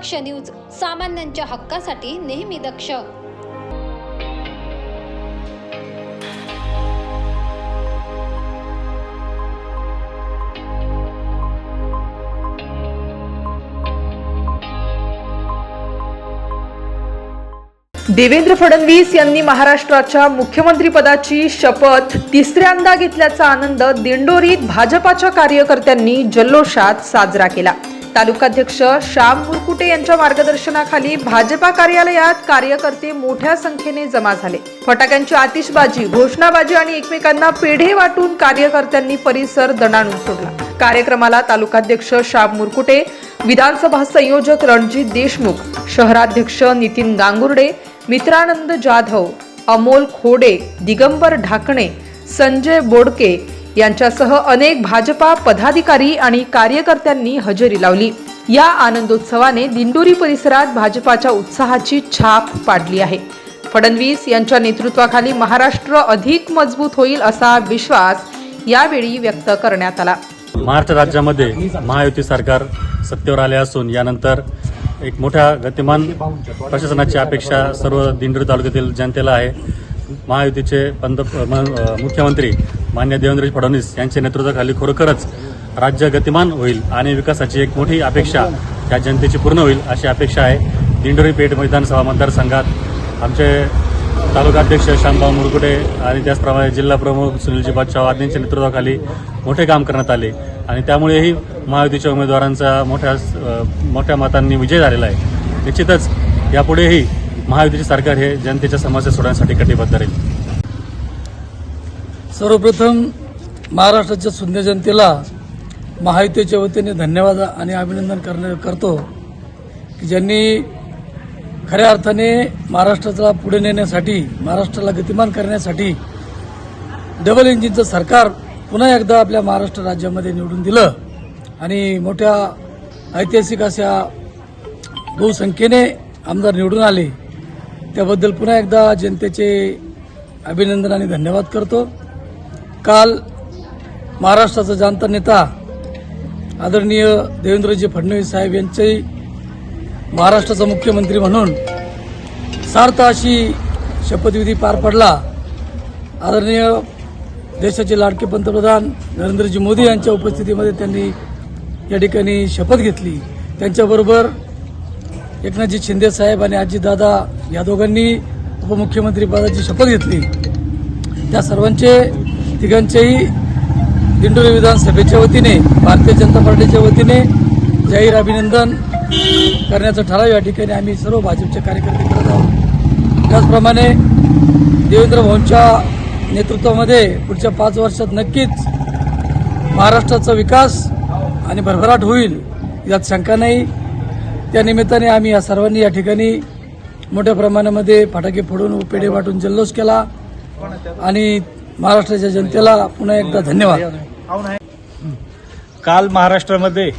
दक्ष news सामान्यांच्या हक्कासाठी नेहमी दक्ष. देवेंद्र फडणवीस यांनी महाराष्ट्राच्या मुख्यमंत्रीपदाची शपथ तिसऱ्यांदा घेतल्याचा आनंद दिंडोरीत भाजपाच्या कार्यकर्त्यांनी जल्लोषात साजरा केला. तालुकाध्यक्ष श्याम मुरकुटे यांच्या मार्गदर्शनाखाली भाजपा कार्यालयात कार्यकर्ते मोठ्या संख्येने जमा झाले. फटाक्यांची आतिषबाजी घोषणाबाजी आणि एकमेकांना पेढे वाटून कार्यकर्त्यांनी परिसर दणाणून सोडला. कार्यक्रमाला तालुकाध्यक्ष श्याम मुरकुटे विधानसभा संयोजक रणजित देशमुख शहराध्यक्ष नितीन गांगुर्डे मित्रानंद जाधव अमोल खोडे दिगंबर ढाकणे संजय बोडके यांच्यासह अनेक भाजपा पदाधिकारी आणि कार्यकर्त्यांनी हजेरी लावली. या आनंदोत्सवाने दिंडोरी परिसरात भाजपाच्या उत्साहाची छाप पाडली आहे. फडणवीस यांच्या नेतृत्वाखाली महाराष्ट्र अधिक मजबूत होईल असा विश्वास यावेळी व्यक्त करण्यात आला. महाराष्ट्र राज्यामध्ये महायुती सरकार सत्तेवर आले असून यानंतर एक मोठ्या गतिमान प्रशासनाची अपेक्षा सर्व दिंडोरी तालुक्यातील जनतेला आहे. महायुतीचे पंत म- मुख्यमंत्री मान्य देवेंद्र फडणवीस यांच्या नेतृत्वाखाली खरोखरच राज्य गतिमान होईल आणि विकासाची एक मोठी अपेक्षा या जनतेची पूर्ण होईल अशी अपेक्षा आहे. दिंडोरी पेठ विधानसभा मतदारसंघात आमचे तालुका अध्यक्ष श्यामभाऊ मुरकुटे आणि त्याचप्रमाणे जिल्हा प्रमुख सुनीलजी बादशाह आदींच्या नेतृत्वाखाली मोठे काम करण्यात आले. आणि त्यामुळेही महायुतीच्या उमेदवारांचा मोठ्या मोठ्या मतांनी विजय झालेला आहे. निश्चितच यापुढेही महायुतीचे सरकार हे जनतेच्या समस्या सोडवण्यासाठी कटिबद्ध राहील. सर्वप्रथम महाराष्ट्राच्या सुंदर जनतेला महायुतीच्या वतीने धन्यवाद आणि अभिनंदन करण्या करतो की ज्यांनी खऱ्या अर्थाने महाराष्ट्राला पुढे नेण्यासाठी महाराष्ट्राला गतिमान करण्यासाठी डबल इंजिनचं सरकार पुन्हा एकदा आपल्या महाराष्ट्र राज्यामध्ये निवडून दिलं. आणि मोठ्या ऐतिहासिक अशा बहुसंख्येने आमदार निवडून आले. त्याबद्दल पुन्हा एकदा जनतेचे अभिनंदन आणि धन्यवाद करतो. काल महाराष्ट्राचा जाणता नेता आदरणीय देवेंद्रजी फडणवीस साहेब यांच्याही महाराष्ट्राचा मुख्यमंत्री म्हणून सार्थ अशी शपथविधी पार पडला. आदरणीय देशाचे लाडके पंतप्रधान नरेंद्रजी मोदी यांच्या उपस्थितीमध्ये त्यांनी या ठिकाणी शपथ घेतली. त्यांच्याबरोबर एकनाथजी शिंदे साहेब आणि आजीदादा या दोघांनी उपमुख्यमंत्री पदाची शपथ घेतली. त्या सर्वांचे तिघांच्याही दिंडोरी विधानसभेच्या वतीने भारतीय जनता पार्टीच्या वतीने जाहीर अभिनंदन करण्याचा ठराव या ठिकाणी आम्ही सर्व भाजपचे कार्यकर्ते करत आहोत. त्याचप्रमाणे देवेंद्र भाऊंच्या नेतृत्वामध्ये पुढच्या पाच वर्षात नक्कीच महाराष्ट्राचा विकास आणि भरभराट होईल यात शंका नाही. त्यानिमित्ताने आम्ही या सर्वांनी या ठिकाणी मोठ्या प्रमाणामध्ये फटाके फोडून पेढे वाटून जल्लोष केला आणि महाराष्ट्राच्या जनतेला पुन्हा एकदा धन्यवाद. काल महाराष्ट्रामध्ये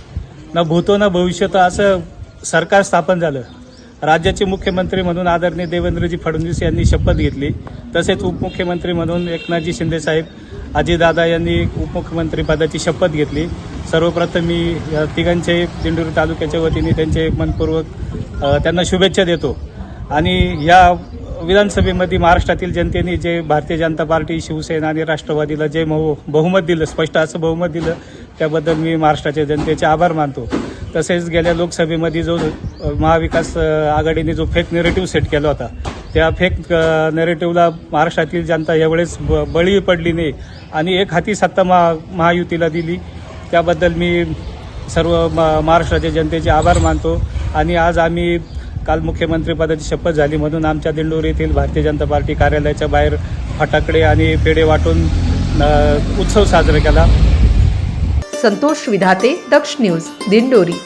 न भूतो न भविष्यत असं सरकार स्थापन झालं. राज्याचे मुख्यमंत्री म्हणून आदरणीय देवेंद्रजी फडणवीस यांनी शपथ घेतली. तसेच उपमुख्यमंत्री म्हणून एकनाथजी शिंदेसाहेब अजितदादा यांनी उपमुख्यमंत्री पदाची शपथ घेतली. सर्वप्रथम मी तिघांचे दिंडोरी तालुक्याच्या वतीने त्यांचे मनपूर्वक त्यांना शुभेच्छा देतो. आणि या विधानसभेमध्ये महाराष्ट्रातील जनतेने जे भारतीय जनता पार्टी शिवसेना आणि राष्ट्रवादीला जे बहु- बहुमत दिलं स्पष्ट असं बहुमत दिलं त्याबद्दल मी महाराष्ट्राच्या जनतेचे आभार मानतो. तसेच गेल्या लोकसभेमध्ये जो महाविकास आघाडीने जो फेक नेरेटिव्ह सेट केला होता त्या फेक नेरेटिव्हला महाराष्ट्रातील जनता यावेळेस ब- बळी पडली नाही आणि एक हाती सत्ता महा महायुतीला दिली. त्याबद्दल मी सर्व म- महाराष्ट्राच्या जनतेचे आभार मानतो. आणि आज आम्ही काल मुख्यमंत्रीपदाची शपथ झाली म्हणून आमच्या दिंडोरी येथील भारतीय जनता पार्टी कार्यालयाच्या बाहेर फटाकडे आणि पेढे वाटून उत्सव साजरा केला. संतोष विधाते दक्ष न्यूज दिंडोरी.